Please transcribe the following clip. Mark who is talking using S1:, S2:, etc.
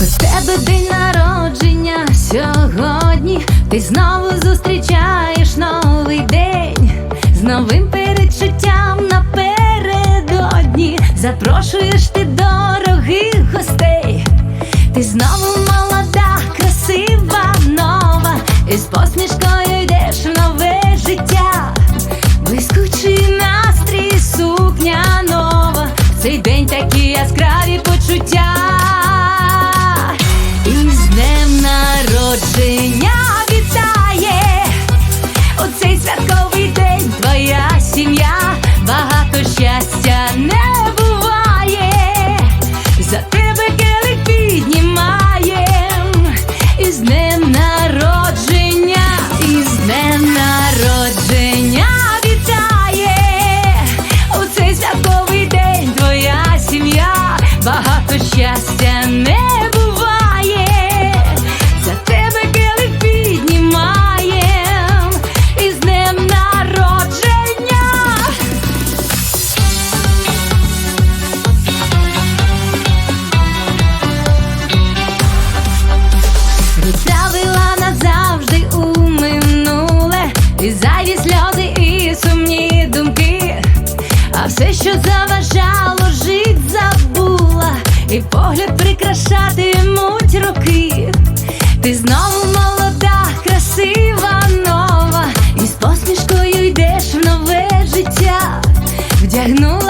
S1: У тебе день народження сьогодні. Ти знову зустрічаєш новий день з новим передчуттям напередодні. Запрошуєш ти дорогих гостей. Ти знову молода, красива, нова, і з посмішкою йдеш в нове і зайві сльози, і сумні думки. А все, що заважало, жить забула, і погляд прикрашатимуть роки. Ти знову молода, красива, нова, і з посмішкою йдеш в нове життя, вдягнула